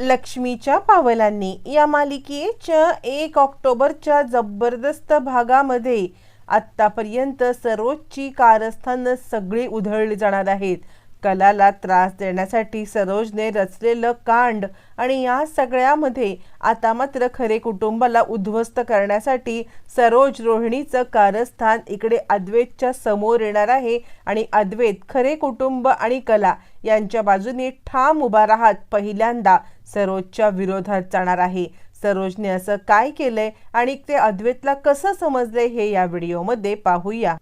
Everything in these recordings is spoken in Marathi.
लक्ष्मीच्या पावलांनी या मालिकेच्या एक ऑक्टोबरच्या जबरदस्त भागामध्ये आत्तापर्यंत सरोजची कारस्थानं सगळी उधळली जाणार आहेत. कलाला त्रास देण्यासाठी सरोजने रचलेलं कांड आणि या सगळ्यामध्ये आता मात्र खरे कुटुंबाला उद्ध्वस्त करण्यासाठी सरोज रोहिणीचं कारस्थान इकडे अद्वैतच्या समोर येणार आहे आणि अद्वैत खरे कुटुंब आणि कला यांच्या बाजूने ठाम उभा राहत पहिल्यांदा सरोजच्या विरोधात जाणार आहे. सरोजने असं काय केलंय आणि ते अद्वैतला कसं समजलंय हे या व्हिडिओमध्ये पाहूया.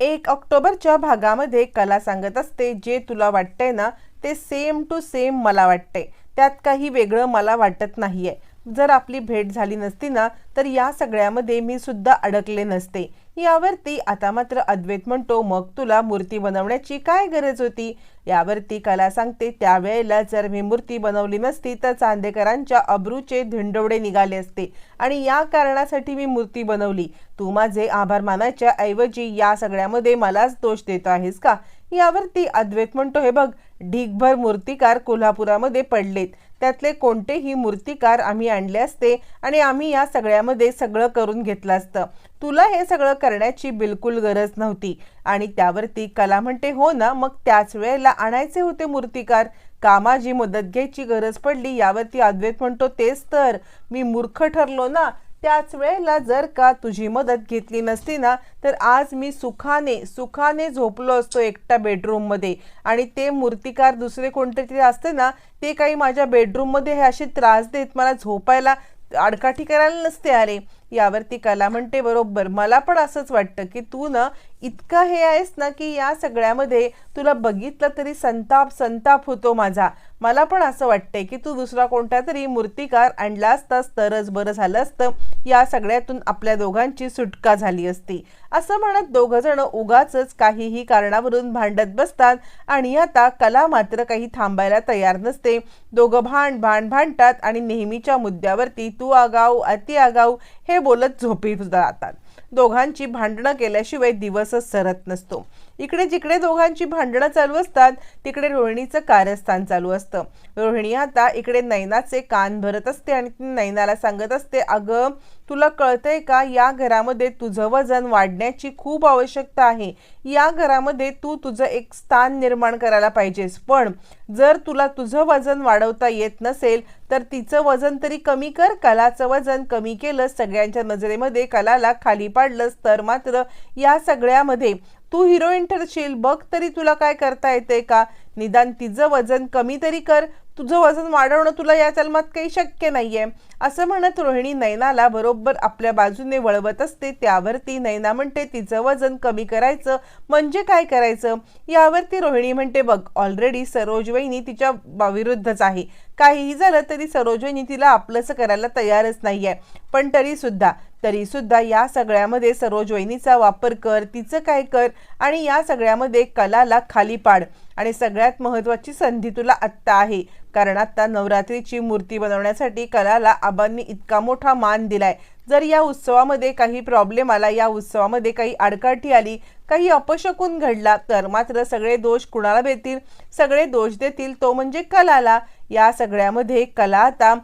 एक ऑक्टोबरच्या भागामध्ये कला सांगत असते जे तुला वाटतंय ना ते सेम टू सेम मला वाटतंय. त्यात काही वेगळं मला वाटत नाही आहे जर आपली भेट झाली नसती ना तर या सगळ्यामध्ये मी सुद्धा अडकले नसते. यावरती आता मात्र अद्वैत म्हणतो मग तुला मूर्ती बनवण्याची काय गरज होती? यावरती कला सांगते त्यावेळेला जर मी मूर्ती बनवली नसती तर चांदेकरांच्या अब्रूचे धिंडवडे निघाले असते आणि या कारणासाठी मी मूर्ती बनवली. तू माझे आभार मानायच्या ऐवजी या सगळ्यामध्ये मलाच दोष देतो आहेस का? यावरती अद्वैत म्हणतो हे बघ ढीगभर मूर्तिकार कोल्हापुरामध्ये पडलेत. त्यातले कोणतेही मूर्तिकार आम्ही आणले असते आणि आम्ही या सगळ्यामध्ये सगळं करून घेतलं असतं. तुला हे सगळं करण्याची बिलकुल गरज नव्हती. आणि त्यावरती कला म्हणते हो ना मग त्याच वेळेला आणायचे होते मूर्तिकार? कामाची मदत घ्यायची गरज पडली? यावरती अद्वैत म्हणतो तेच तर. मी मूर्ख ठरलो ना त्याच वेळेला जर का तुझी मदत घेतली नसती ना तर आज मी सुखाने सुखाने झोपलो असतो एकटा बेडरूममध्ये आणि ते मूर्तिकार दुसरे कोणते तरी असते ना ते काही माझ्या बेडरूममध्ये हे असे त्रास देत मला झोपायला आडकाठी करायला नसते अरे. यावरती कला म्हणते बरोबर. मला पण असंच वाटतं की तू ना इतकं हे आहेस ना की या सगळ्यामध्ये तुला बघितलं तरी संताप संताप होतो माझा. मला पण असं वाटतंय की तू दुसरा कोणता तरी मूर्तिकार आणला असतास तरच बरं झालं असतं. या सगळ्यातून आपल्या दोघांची सुटका झाली असती. असं म्हणत दोघं जण उगाच काहीही कारणावरून भांडत बसतात आणि आता कला मात्र काही थांबायला तयार नसते. दोघं भांड भांड भांडतात आणि नेहमीच्या मुद्द्यावरती तू आगाऊ अति आगाऊ हे बोलत झोपी जातात. दोघांची भांडणं केल्याशिवाय दिवसच सरत नसतो. इकडे जिकडे दोघांची भांडणं चालू असतात तिकडे रोहिणीचं कारस्थान चालू असतं. रोहिणी आता इकडे नैनाचे कान भरत असते आणि ती नैनाला सांगत असते अगं तुला कळतंय का या घरामध्ये तुझं वजन वाढण्याची खूप आवश्यकता आहे. या घरामध्ये तू तुझं एक स्थान निर्माण करायला पाहिजेस. पण जर तुला तुझं वजन वाढवता येत नसेल तर तिचं वजन तरी कमी कर. कलाचं वजन कमी केलं सगळ्यांच्या नजरेमध्ये कलाला खाली पाडलंस तर मात्र या सगळ्यामध्ये तू हिरोईन ठरशील बघ तरी तुला काय करता येते का? निदान तिचं वजन कमी तरी कर. तुझं वजन वाढवणं तुला या जन्मात काही शक्य नाहीये. असं म्हणत रोहिणी नैनाला बरोबर आपल्या बाजूने वळवत असते. त्यावरती नैना म्हणते तिचं वजन कमी करायचं. म्हणजे काय करायचं? यावरती रोहिणी म्हणते बघ ऑलरेडी सरोज वहिनी तिच्या विरुद्धच आहे. काहीही झालं तरी सरोज तिला आपलंसं करायला तयारच नाही आहे पण तरीसुद्धा तरीसुद्धा या सगळ्यामध्ये सरोजवहिनीचा वापर कर तिचं काय कर आणि या सगळ्यामध्ये कलाला खाली पाड आणि सगळ्यात महत्त्वाची संधी तुला आत्ता आहे. कारण आत्ता नवरात्रीची मूर्ती बनवण्यासाठी कलाला आबांनी इतका मोठा मान दिलाय. जर या उत्सवामध्ये काही प्रॉब्लेम आला या उत्सवामध्ये काही आडकाठी आली काही अपशकून घडला तर मात्र सगळे दोष कुणाला देतील सगळे दोष देतील तो म्हणजे कलाला. या सगळ्यामध्ये कला आता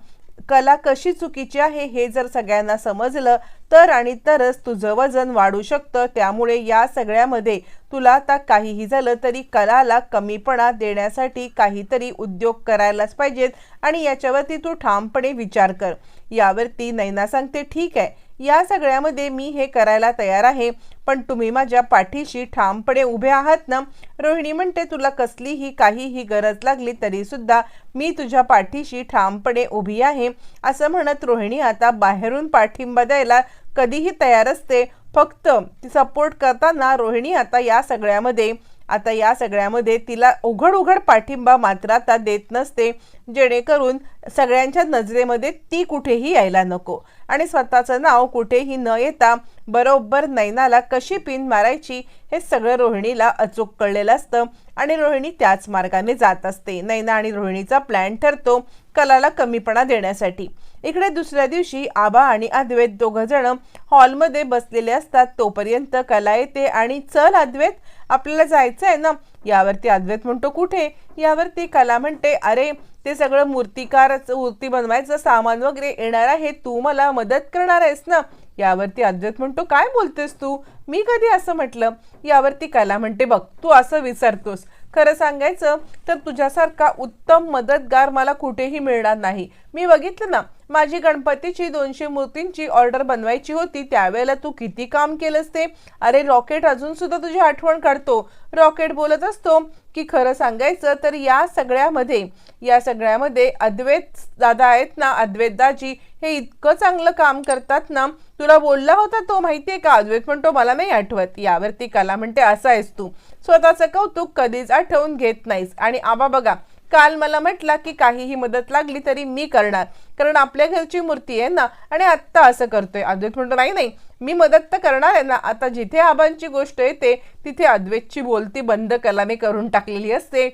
कला कशी चुकीची आहे हे जर सगळ्यांना समजलं तर आणि तरच तुझं वजन वाढू शकतं. त्यामुळे या सगळ्यामध्ये तुला आता काहीही झालं तरी कलाला कमीपणा देण्यासाठी काहीतरी उद्योग करायलाच पाहिजेत आणि याच्यावरती तू ठामपणे विचार कर. यावरती नैना सांगते ठीक आहे या सगळ्यामध्ये मी हे करायला तयार आहे. पण तुम्ही माझ्या पाठीशी ठामपणे उभे आहात ना? रोहिणी म्हणते तुला कसलीही काहीही गरज लागली तरीसुद्धा मी तुझ्या पाठीशी ठामपणे उभी आहे. असं म्हणत रोहिणी आता बाहेरून पाठिंबा द्यायला कधीही तयार असते. फक्त सपोर्ट करताना रोहिणी आता या सगळ्यामध्ये आता या सगळ्यामध्ये तिला उघड उघड पाठिंबा मात्र आता देत नसते. जेणेकरून सगळ्यांच्या नजरेमध्ये ती कुठेही यायला नको. आणि स्वतःचं नाव कुठेही न येता बरोबर नैनाला कशी पिन मारायची हे सगळं रोहिणीला अचूक कळलेलं असतं. आणि रोहिणी त्याच मार्गाने जात असते. नैना आणि रोहिणीचा प्लॅन ठरतो कलाला कमीपणा देण्यासाठी. इकडे दुसऱ्या दिवशी आबा आणि अद्वैत दोघं जण हॉलमध्ये बसलेले असतात. तोपर्यंत कला येते आणि चल अद्वैत आपल्याला जायचं आहे ना? यावरती अद्वैत म्हणतो कुठे? यावरती कला म्हणते अरे ते सगळं मूर्तिकारच मूर्ती बनवायचं सामान वगैरे येणार आहे तू मला मदत करणार आहेस ना? यावरती अद्वैत म्हणतो काय बोलतेस तू? मी कधी असं म्हटलं? यावरती कला म्हणते बघ तू असं विसरतोस. खरं सांगायचं तर तुझ्यासारखा उत्तम मदतगार मला कुठेही मिळणार नाही. मी बघितलं ना माझी गणपतीची दोनशे मूर्तींची ऑर्डर बनवायची होती त्यावेळेला तू किती काम केलंस ते? अरे रॉकेट अजून सुद्धा तुझी आठवण काढतो. रॉकेट बोलत असतो की खरं सांगायचं तर या सगळ्यामध्ये या सगळ्यामध्ये अद्वैत दादा आहेत ना अद्वैत दाजी हे इतकं चांगलं काम करतात ना तुला बोलला होता तो माहितीये का? अद्वैत म्हणतो मला नाही आठवत यावरती कला म्हणते असा आहेस तू. स्वतःचं कौतुक कधीच आठवून घेत नाहीस. आणि आबा बघा काल मला म्हटला की काहीही मदत लागली तरी मी करणार. कारण आपल्या घरची मूर्ती आहे ना आणि आत्ता असं करतोय. अद्वैत म्हणतो नाही नाही मी मदत तर करणार आहे ना. आता जिथे आबांची गोष्ट येते तिथे अद्वैतची बोलती बंद कलाने करून टाकलेली असते.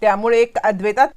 त्यामुळे एक अद्वैतात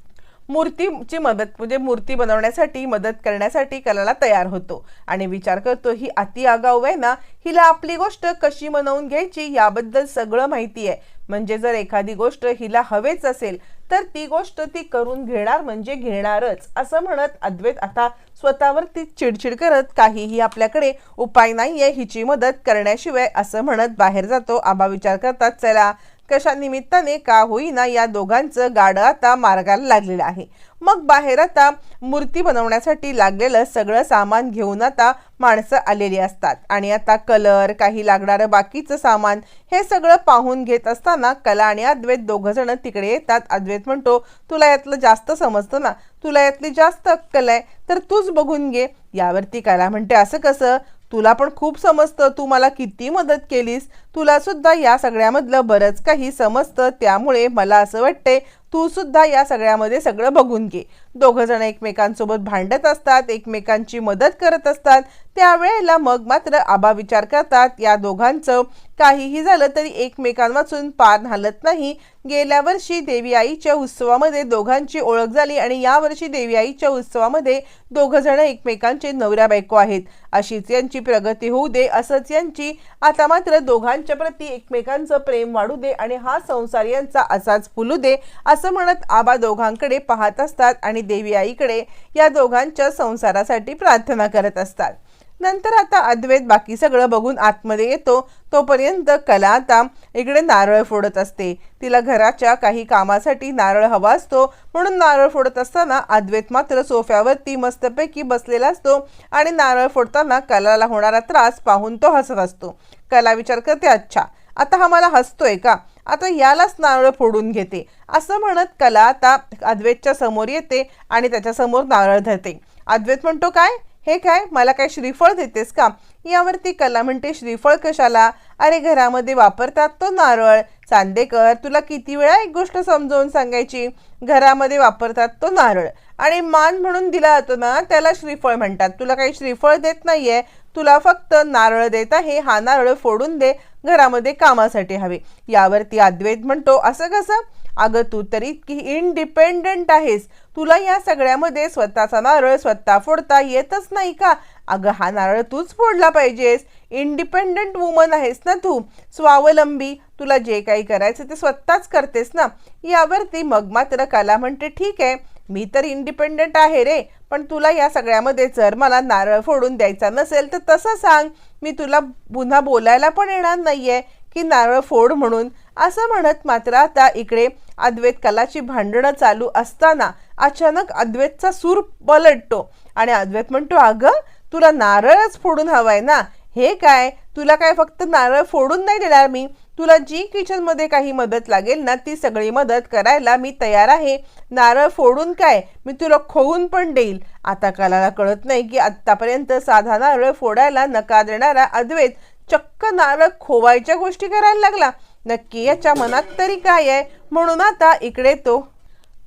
मूर्तीची मदत म्हणजे मूर्ती बनवण्यासाठी मदत करण्यासाठी कलाला तयार होतो. आणि विचार करतो ही अति आगाऊ आहे ना? हिला आपली गोष्ट कशी मनवून घ्यायची? याबद्दल सगळं माहिती आहे. म्हणजे जर एखादी गोष्ट हिला हवेच असेल तर ती गोष्ट ती करून घेणार म्हणजे घेणारच असं म्हणत अद्वैत आता स्वतःवर ती चिडचिड करत काहीही आपल्याकडे उपाय नाहीये हिची मदत करण्याशिवाय असं म्हणत बाहेर जातो. आबा विचार करतात चला कशा निमित्ताने का होईना या दोघांचं गाडं आता मार्गाला लागलेलं आहे. मग बाहेर आता मूर्ती बनवण्यासाठी लागलेलं सगळं सामान घेऊन आता माणसं आलेली असतात. आणि आता कलर काही लागणारं बाकीचं सामान हे सगळं पाहून घेत असताना कला आणि अद्वैत दोघं जण तिकडे येतात. अद्वैत म्हणतो तुला यातलं जास्त समजतं ना? तुला यातली जास्त अक्कल आहे तर तूच बघून घे. यावरती कला म्हणते असं कसं? तुला पण खूप समजतं तू मला किती मदत केलीस. तुला सुद्धा या सगळ्यामधलं बरंच काही समजतं त्यामुळे मला असं वाटतंय तू सुद्धा या सगळ्यामध्ये सगळं बघून घे. दोघंजण एकमेकांसोबत भांडत असतात एकमेकांची मदत करत असतात. त्यावेळेला मग मात्र आबा विचार करतात या दोघांचं काहीही झालं तरी एकमेकांवाचून पार हलत नाही. गेल्या वर्षी देवी आईच्या उत्सवामध्ये दोघांची ओळख झाली आणि यावर्षी देवी आईच्या उत्सवामध्ये दोघंजण एकमेकांचे नवऱ्या बायको आहेत. अशीच यांची प्रगती होऊ दे असंच यांची आता मात्र दोघांच्या प्रती एकमेकांचं प्रेम वाढू दे आणि हा संसार यांचा असाच फुलू दे असं म्हणत आबा दोघांकडे पाहत असतात आणि देवी आईकडे या दोघांच्या संसारासाठी प्रार्थना करत असतात. नंतर आता अद्वैत बाकी सगळं बघून आतमध्ये येतो. तोपर्यंत कला आता इकडे नारळ फोडत असते. तिला घराच्या काही कामासाठी नारळ हवा असतो. म्हणून नारळ फोडत असताना अद्वैत मात्र सोफ्यावरती मस्तपैकी बसलेला असतो आणि नारळ फोडताना कलाला होणारा त्रास पाहून तो हसत असतो. कला विचार करते अच्छा आता हा मला हसतोय का? आता यालाच नारळ फोडून घेते. असं म्हणत कला आता अद्वैतच्या समोर येते आणि त्याच्यासमोर नारळ धरते. अद्वैत म्हणतो काय? हे काय? मला काय श्रीफळ देतेस का? यावरती कला म्हणते श्रीफळ कशाला? अरे घरामध्ये वापरतात तो नारळ. चांदेकर तुला किती वेळा एक गोष्ट समजावून सांगायची? घरामध्ये वापरतात तो नारळ. आणि मान म्हणून दिला जातो ना त्याला श्रीफळ म्हणतात. तुला काही श्रीफळ देत नाहीये? तुला फक्त नारळ देत आहे हा नारळ फोडून दे घरामध्ये कामासाठी हवे. यावरती अद्वैत म्हणतो असं कसं? अगं तू तरी इतकी इंडिपेंडंट आहेस. तुला या सगळ्यामध्ये स्वतःचा नारळ स्वतः फोडता येतच नाही का? अगं हा नारळ तूच फोडला पाहिजेस. इंडिपेंडंट वुमन आहेस ना तू. स्वावलंबी. तुला जे काही करायचं ते स्वतःच करतेस ना? यावरती मग मात्र कला म्हणते ठीक आहे. मी तर इंडिपेंडंट आहे रे पण तुला या सगळ्यामध्ये जर मला नारळ फोडून द्यायचा नसेल तर तसं सांग. मी तुला पुन्हा बोलायला पण येणार नाही आहे की नारळ फोड म्हणून. असं म्हणत मात्र आता इकडे अद्वैत कलाची भांडणं चालू असताना अचानक अद्वैतचा सूर पलटतो. आणि अद्वैत म्हणतो अगं तुला नारळच फोडून हवाय ना. हे काय? तुला काय फक्त नारळ फोडून नाही देणार मी? तुला जी किचनमध्ये काही मदत लागेल ना ती सगळी मदत करायला मी तयार आहे. नारळ फोडून काय? मी तुला खोवून पण देईल. आता कलाला कळत नाही की आत्तापर्यंत साधा नारळ फोडायला नकार देणारा अद्वैत चक्क नारळ खोवायच्या गोष्टी करायला लागला. नक्की याच्या मनात तरी काय आहे? म्हणून आता इकडे तो.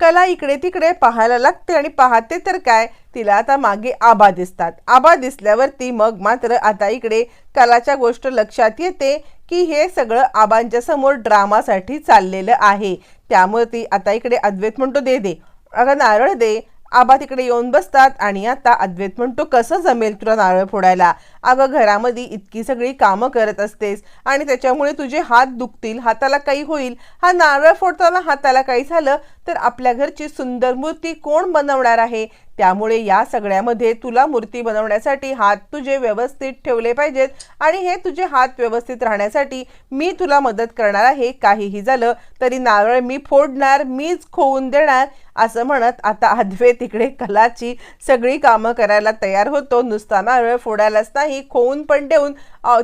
कला इकडे तिकडे पाहायला लागते आणि पाहते तर काय? तिला आता मागे आबा दिसतात. आबा दिसल्यावरती मग मात्र आता इकडे कलाच्या गोष्ट लक्षात येते. की हे सगळं आबांच्या समोर ड्रामासाठी चाललेलं आहे. त्यामुळे ती आता इकडे अद्वैत म्हणतो दे दे. अगं नारळ दे. आबा तिकडे येऊन बसतात आणि आता अद्वैत म्हणतो कसं जमेल तुला नारळ फोडायला? अगं घरामध्ये इतकी सगळी कामं करत असतेस आणि त्याच्यामुळे तुझे हात दुखतील हाताला काही होईल. हा नारळ फोडताना हाताला काही झालं तर आपल्या घरची सुंदर मूर्ती कोण बनवणार आहे? त्यामुळे या सगळ्यामध्ये तुला मूर्ती बनवण्यासाठी हात तुझे व्यवस्थित ठेवले पाहिजेत आणि हे तुझे हात व्यवस्थित राहण्यासाठी मी तुला मदत करणार आहे. काहीही झालं तरी नारळ मी फोडणार मीच खोवून देणार असं म्हणत आता अद्वैत तिकडे कलाची सगळी कामं करायला तयार होतो. नुसता नारळ फोडायलाच नाही खोवून पण देऊन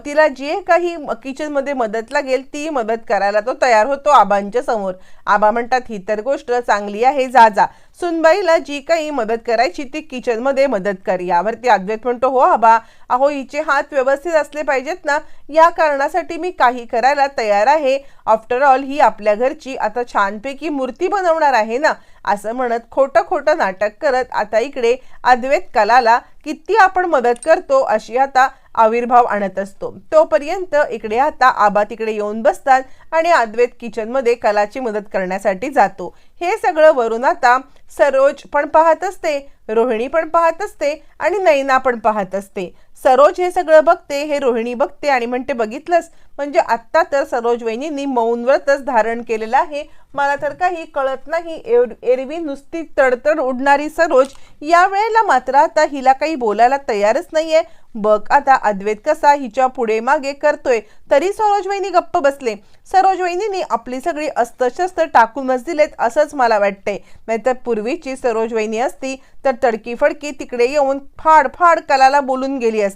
तिला जे काही किचनमध्ये मदत लागेल ती मदत करायला तो तयार होतो आबांच्या समोर. आबा म्हणतात ही तर गोष्ट चांगली आहे जा जा. सुनबाईला जी काही मदत करायची ती किचनमध्ये मदत कर. यावरती अद्वैत म्हणतो हो आबा अहो हिचे हात व्यवस्थित असले पाहिजेत ना या कारणासाठी मी काही करायला तयार आहे. आफ्टर ऑल ही आपल्या घरची आता छानपैकी मूर्ती बनवणार आहे ना? असं म्हणत खोटं खोटं नाटक करत आता इकडे अद्वैत कलाला किती आपण मदत करतो अशी आता आविर्भाव आणत असतो. तोपर्यंत इकडे आता आबा तिकडे येऊन बसतात आणि अद्वैत किचनमध्ये कलाची मदत करण्यासाठी जातो. हे सगळं वरून आता सरोज पण पाहत असते रोहिणी पण पाहत असते आणि नैना पण पाहत असते. सरोज हे सगळं बघते हे रोहिणी बघते आणि म्हणते बघितलंस? म्हणजे आत्ता तर सरोज वहिनींनी मौन व्रतच धारण केलेलं आहे. मला तर काही कळत नाही एरवी नुसती तडतड उडणारी सरोज या वेळेला मात्र आता हिला काही बोलायला तयारच नाहीये. बघ आता अद्वैत कसा हिच्या पुढे मागे करतोय. तरी सरोज वहिनी गप्प बसले. सरोज वहिनींनी आपली सगळी अस्त्रशस्त्र टाकूनच दिलेत असंच मला वाटतंय. नाहीतर पूर्वीची सरोज वहिनी असती तर तडकी फडकी तिकडे येऊन फाड फाड कलाला बोलून गेली असते.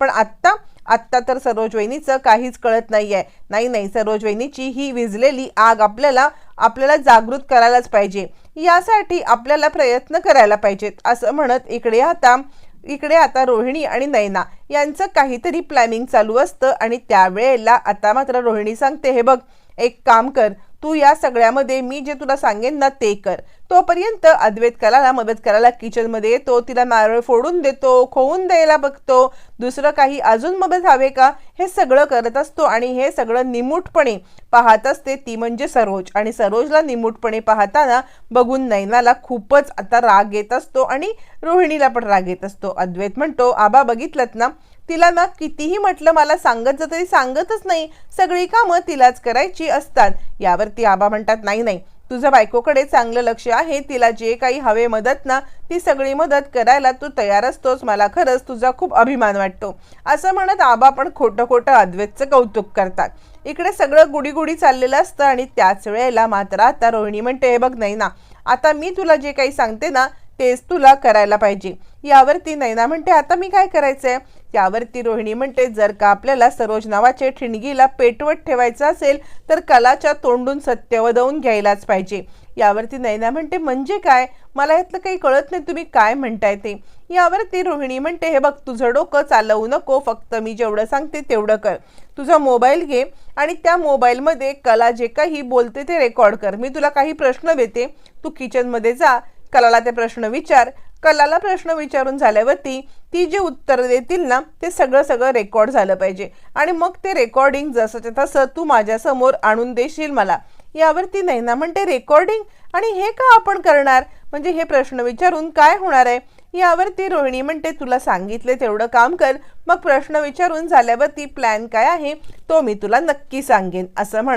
पण आत्ता आत्ता तर सरोज वहिनीचं काहीच कळत नाहीये. नाही नाही सरोज वहिनीची ही विजलेली आग आपल्याला आपल्याला जागृत करायलाच पाहिजे. यासाठी आपल्याला प्रयत्न करायला पाहिजेत असं म्हणत इकडे आता इकडे आता रोहिणी आणि नैना यांचं काहीतरी प्लॅनिंग चालू असतं आणि त्यावेळेला आता मात्र रोहिणी सांगते हे बघ एक काम कर तू या सगळ्यामध्ये मी जे तुला सांगेन ना ते कर. तोपर्यंत अद्वैत कलाला मदत करायला किचनमध्ये येतो तिला नारळ फोडून देतो खोवून द्यायला बघतो. दुसरं काही अजून मदत हवे का? हे सगळं करत असतो आणि हे सगळं निमूटपणे पाहत असते ती म्हणजे सरोज. आणि सरोजला निमूटपणे पाहताना बघून नैनाला खूपच आता राग येत असतो आणि रोहिणीला पण राग येत असतो. अद्वैत म्हणतो आबा बघितलत ना? तिला ना कितीही म्हटलं मला सांगत जा तरी सांगतच नाही. सगळी कामं तिलाच करायची असतात. यावर ती आबा म्हणतात नाही नाही. तुझं बायकोकडे चांगलं लक्ष आहे. तिला जे काही हवे मदत ना ती सगळी मदत करायला तू तयार असतोस. मला खरंच तुझा खूप अभिमान वाटतो. असं म्हणत आबा पण खोटं खोटं अद्वैतचं कौतुक करतात. इकडे सगळं गुडीगुडी चाललेलं असतं आणि त्याच वेळेला मात्र आता रोहिणी म्हणते हे बघ नाही ना आता मी तुला जे काही सांगते ना तेच तुला करायला पाहिजे. यावरती नैना म्हणते आता मी काय करायचंय? यावरती रोहिणी म्हणते जर का आपल्याला सरोज नावाचे ठिणगीला पेटवत ठेवायचं असेल तर कलाच्या तोंडून सत्य वदवून घ्यायलाच पाहिजे. यावरती नैना म्हणते म्हणजे काय? मला यातलं काही कळत नाही तुम्ही काय म्हणताय ते. यावरती रोहिणी म्हणते हे बघ तुझं डोकं चालवू नको फक्त मी जेवढं सांगते तेवढं कर. तुझा मोबाईल घे आणि त्या मोबाईलमध्ये कला जे काही बोलते ते रेकॉर्ड कर. मी तुला काही प्रश्न देते तू किचनमध्ये जा कलाला ते प्रश्न विचार. कलाला प्रश्न विचारून झाल्यावरती ती जे उत्तर देतील ना ते सगळं सगळं रेकॉर्ड झालं पाहिजे. आणि मग ते रेकॉर्डिंग जसंच्या तसं तू माझ्यासमोर आणून देशील मला. यावरती नैना म्हणते रेकॉर्डिंग आणि हे का आपण करणार? म्हणजे हे प्रश्न विचारून काय होणार आहे? यावरती रोहिणी म्हणते तुला सांगितले तेवढं काम कर. मग प्रश्न विचारून झाल्यावरती प्लॅन काय आहे? तो मी तुला नक्की सांगेन असं म्हण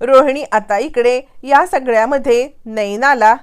रोहिणी आता इकडे या सगळ्यामध्ये नैनाला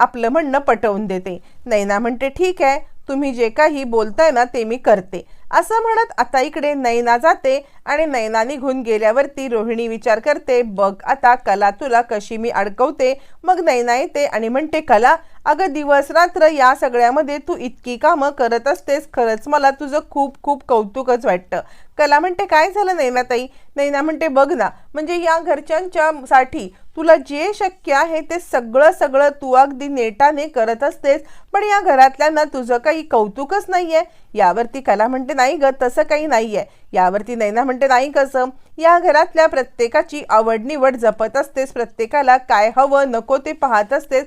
आपलं म्हणणं पटवून देते. नैना म्हणते ठीक आहे तुम्ही जे काही बोलताय ना ते मी करते. असं म्हणत आता इकडे नैना जाते आणि नैना निघून गेल्यावरती रोहिणी विचार करते बघ आता कला तुला कशी मी अडकवते. मग नैना येते आणि म्हणते कला अगं दिवस रात्र या सगळ्यामध्ये तू इतकी कामं करत असतेस खरंच मला तुझं खूप खूप कौतुकच वाटतं. कला म्हणते काय झालं नैनाताई? नैना म्हणते बघ ना म्हणजे या घरच्यांच्या साठी तुला जे शक्य आहे ते सगळं सगळं तू अगदी नेटाने करत असतेस पण या घरातल्यांना तुझं काही कौतुकच नाहीये. यावरती कला म्हणते नाही ग तसं काही नाहीये. यावरती नैना म्हणते नाही कसं? या घरातल्या प्रत्येकाची आवड निवड जपत असतेस प्रत्येकाला काय हवं नको ते पाहत असतेस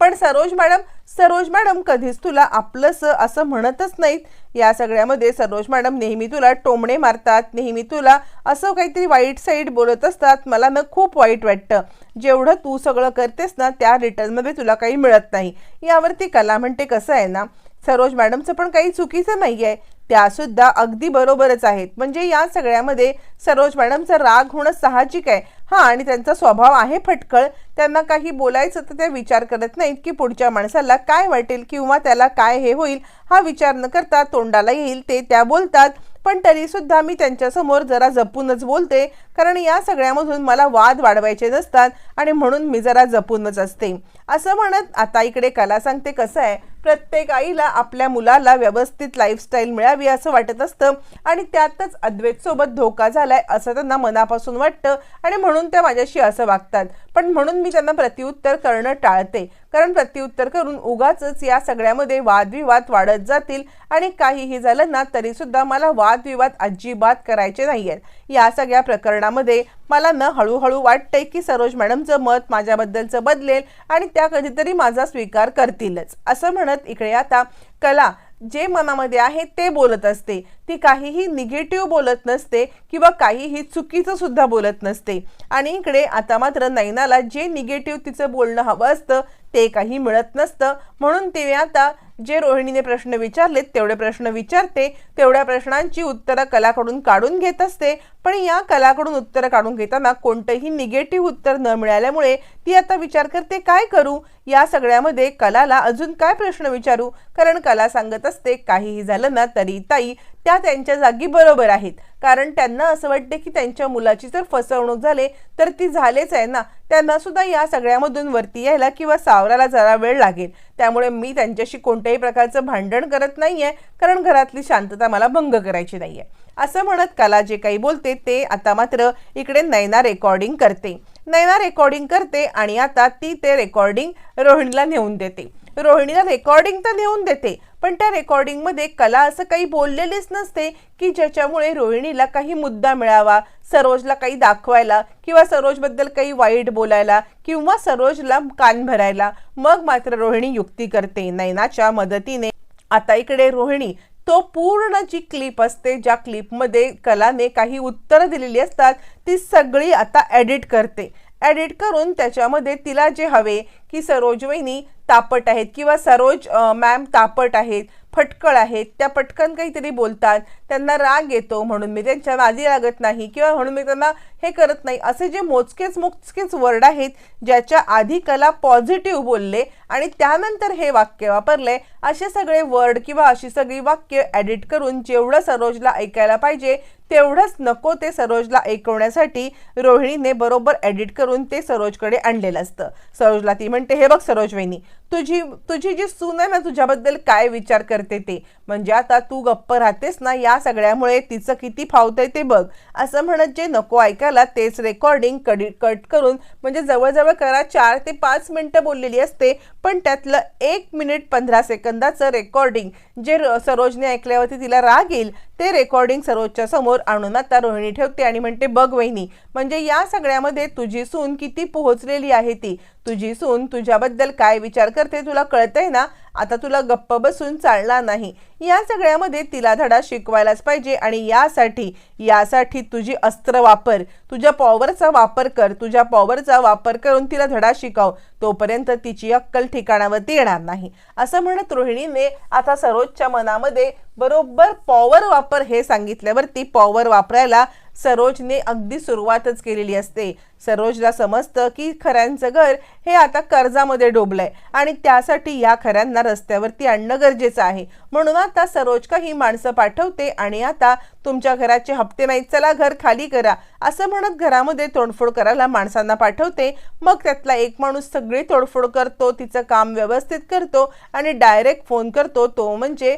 पण सरोज मॅडम सरोज मॅडम कधीच तुला आपलंसं असं म्हणतच नाहीत. या सगळ्यामध्ये सरोज मॅडम नेहमी तुला टोमणे मारतात नेहमी तुला असं काहीतरी वाईट साईड बोलत असतात. मला ना खूप वाईट वाटतं. जेवढं तू सगळं करतेस ना त्या रिटर्नमध्ये तुला काही मिळत नाही. यावरती कला म्हणते कसं आहे ना सरोज मॅडमचं पण काही चुकीचं नाही आहे त्यासुद्धा अगदी बरोबरच आहेत. म्हणजे या सगळ्यामध्ये सरोज मॅडमचा राग होणं साहजिक आहे. हां आणि त्यांचा स्वभाव आहे फटकळ. त्यांना काही बोलायचं तर ते विचार करत नाहीत की पुढच्या माणसाला काय वाटेल किंवा त्याला काय हे होईल हा विचार न करता तोंडाला येईल ते त्या बोलतात. पण तरीसुद्धा मी त्यांच्यासमोर जरा जपूनच बोलते कारण या सगळ्यामधून मला वाद वाढवायचे नसतात आणि म्हणून मी जरा जपूनच असते. असं म्हणत आता इकडे कला सांगते कसं आहे. प्रत्येक आईला आपल्या मुलाला व्यवस्थित लाईफस्टाईल मिळावी असं वाटत असतं आणि त्यातच अद्वैतसोबत धोका झालाय असं त्यांना मनापासून वाटतं आणि म्हणून त्या माझ्याशी असं वागतात. पण म्हणून मी त्यांना प्रत्युत्तर करणं टाळते. कारण प्रत्युत्तर करून उगाच या सगळ्यामध्ये वादविवाद वाढत जातील आणि काहीही झालं ना तरीसुद्धा मला वादविवाद अजिबात करायचे नाही आहेत या सगळ्या प्रकरणामध्ये मला न हळूहळू वाटतंय की सरोज मॅडमचं मत माझ्याबद्दलचं बदलेल आणि त्या कधीतरी माझा स्वीकार करतीलच. असं म्हणत इकडे आता कला जे मनामध्ये आहे ते बोलत असते. ती काहीही निगेटिव्ह बोलत नसते किंवा काहीही चुकीचं सुद्धा बोलत नसते. आणि इकडे आता मात्र नैनाला जे निगेटिव्ह तिचं बोलणं हवं असतं ते काही मिळत नसतं. म्हणून ते आता जे रोहिणीने प्रश्न विचारलेत तेवढे प्रश्न विचारते. तेवढ्या प्रश्नांची उत्तरं कलाकडून काढून घेत असते. पण या कलाकडून उत्तरं काढून घेताना कोणतंही निगेटिव्ह उत्तर न मिळाल्यामुळे ती आता विचार करते काय करू? या सगळ्यामध्ये कलाला अजून काय प्रश्न विचारू? कारण कला सांगत असते काहीही झालं ना तरी ताई त्या त्यांच्या जागी बरोबर आहेत. कारण त्यांना असं वाटते की त्यांच्या मुलाची जर फसवणूक झाली तर ती झालेच आहे ना. त्यांना सुद्धा या सगळ्यामधून वरती यायला किंवा सावराला जरा वेळ लागेल. त्यामुळे मी त्यांच्याशी कोणत्याही प्रकारचं भांडण करत नाही आहे कारण घरातली शांतता मला भंग करायची नाही आहे असं म्हणत कला जे काही बोलते ते आता मात्र इकडे नैना रेकॉर्डिंग करते. नैना रेकॉर्डिंग करते आणि आता ती ते रेकॉर्डिंग रोहिणीला नेऊन देते. रोहिणीला रेकॉर्डिंग तर नेऊन देते पण त्या रेकॉर्डिंगमध्ये कला असं काही बोललेलीच नसते की ज्याच्यामुळे रोहिणीला काही मुद्दा मिळावा सरोजला काही दाखवायला किंवा सरोजबद्दल काही वाईट बोलायला किंवा सरोजला कान भरायला. मग मात्र रोहिणी युक्ती करते. नैनाच्या मदतीने आता इकडे रोहिणी तो पूर्ण जी क्लिप असते ज्या क्लिपमध्ये कलाने काही उत्तरं दिलेली असतात ती सगळी आता एडिट करते. एडिट करून त्याच्यामध्ये तिला जे हवे की सरोज वहिनी तापट आहेत किंवा सरोज मॅम तापट आहेत फटकळ आहेत त्या पटकन काहीतरी बोलतात त्यांना राग येतो म्हणून मी त्यांच्या नादी लागत नाही किंवा म्हणून मी त्यांना हे करत नाही. असे जे मोजकेच मोजकेच वर्ड आहेत ज्याच्या आधी कला पॉझिटिव्ह बोलले आणि त्यानंतर हे वाक्य वापरले असे सगळे वर्ड किंवा अशी सगळी वाक्य एडिट करून जेवढं सरोजला ऐकायला पाहिजे तेवढंच नको ते सरोजला ऐकवण्यासाठी रोहिणीने बरोबर एडिट करून ते सरोजकडे आणलेलं असतं. सरोजला ती म्हणते हे बघ सरोज वहिनी तुझी तुझी जी सून आहे ना तुझ्याबद्दल काय विचार करते ते? म्हणजे आता तू गप्प राहतेस ना या सगळ्यामुळे तिचं किती फावतंय ते बघ. असं म्हणत जे नको ऐकायला तेच रेकॉर्डिंग कडी कट करून म्हणजे जवळजवळ करा चार ते पाच मिनटं बोललेली असते पण त्यातलं एक मिनिट पंधरा सेकंदाचं रेकॉर्डिंग जे सरोजने ऐकल्यावरती तिला राग येईल ते रेकॉर्डिंग सरोजच्या समोर आणून आता रोहिणी ठेवते आणि म्हणते बघ वहिनी म्हणजे या सगळ्यामध्ये तुझी सून किती पोहोचलेली आहे ती? तुझी सून तुझ्याबद्दल काय विचार करते तुला कळतंय ना? आता तुला गप्प बसून चालणार नाही. या सगळ्यामध्ये तिला धडा शिकवायलाच पाहिजे आणि यासाठी यासाठी तुझी अस्त्र वापर. तुझ्या पॉवरचा वापर कर. तुझ्या पॉवरचा वापर करून तिला धडा शिकाव. तोपर्यंत तिची अक्कल ठिकाणावरती येणार नाही. असं म्हणत रोहिणीने आता सरोजच्या मनामध्ये बरोबर पॉवर वापर हे सांगितल्यावरती पॉवर वापरायला सरोजने अगदी सुरुवातच केलेली असते. सरोजला समजतं की खऱ्यांचं घर हे आता कर्जामध्ये डोबलंय. आणि त्यासाठी या खऱ्यांना रस्त्यावरती आणणं गरजेचं आहे. म्हणून आता सरोज काही माणसं पाठवते आणि आता तुमच्या घराचे हप्ते नाहीत चला घर खाली करा. असं म्हणत घरामध्ये तोडफोड करायला माणसांना पाठवते. मग त्यातला एक माणूस सगळी तोडफोड करतो तिचं काम व्यवस्थित करतो आणि डायरेक्ट फोन करतो तो म्हणजे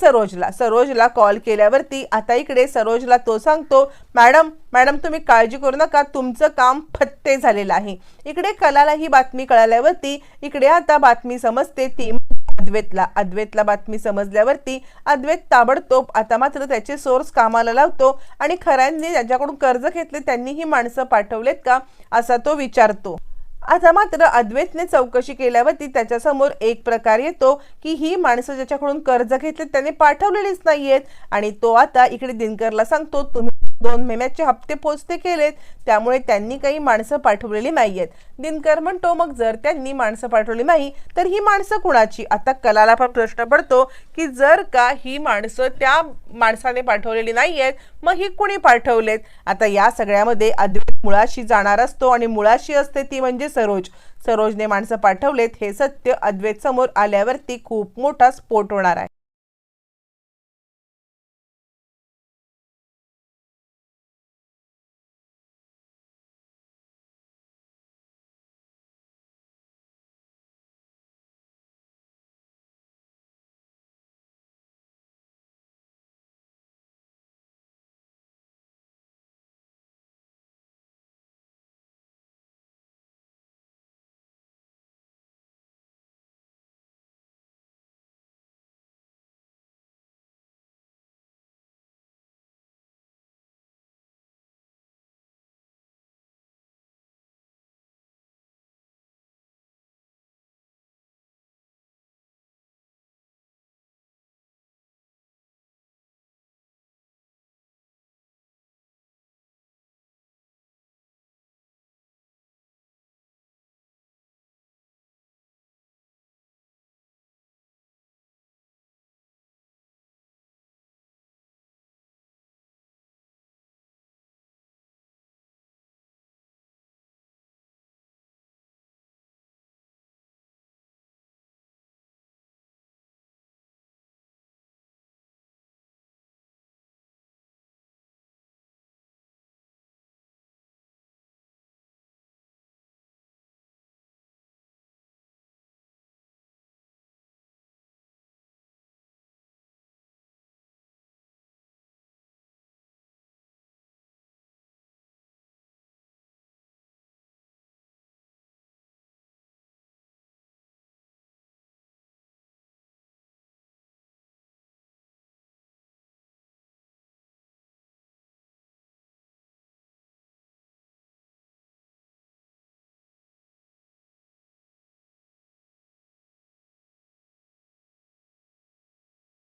सरोजला. सरोजला कॉल केल्यावरती आता इकडे सरोजला तो सांगतो मॅडम मॅडम तुम्ही काळजी करू नका तुमचं काम फत्ते झालेलं आहे. इकडे कलाला ही बातमी कळाल्यावरती इकडे आता बातमी समजते ती अद्वैतला. अद्वैतला बातमी समजल्यावरती अद्वैत ताबडतोब आता मात्र त्याचे सोर्स कामाला लावतो आणि खऱ्यांनी ज्यांच्याकडून कर्ज घेतले त्यांनी ही माणसं पाठवलेत का असा तो विचारतो. आता मात्र अद्वैतने चौकशी केल्यावरती त्याच्यासमोर एक प्रकार येतो की ही माणसं ज्याच्याकडून कर्ज घेतले त्याने पाठवलेलीच नाहीयेत आणि तो आता इकडे दिनकरला सांगतो तुम्ही दोन महिन्याचे हप्ते पोचते केलेत त्यामुळे त्यांनी काही माणसं पाठवलेली नाही आहेत दिनकर म्हणतो मग जर त्यांनी माणसं पाठवली नाही तर ही माणसं कुणाची? आता कलाला पण प्रश्न पडतो की जर का ही माणसं त्या माणसाने पाठवलेली नाही आहेत मग ही कुणी पाठवलेत? आता या सगळ्यामध्ये अद्वैत मुळाशी जाणार असतो आणि मुळाशी असते ती म्हणजे सरोज. सरोजने माणसं पाठवलेत हे सत्य अद्वैत समोर आल्यावरती खूप मोठा स्फोट होणार आहे.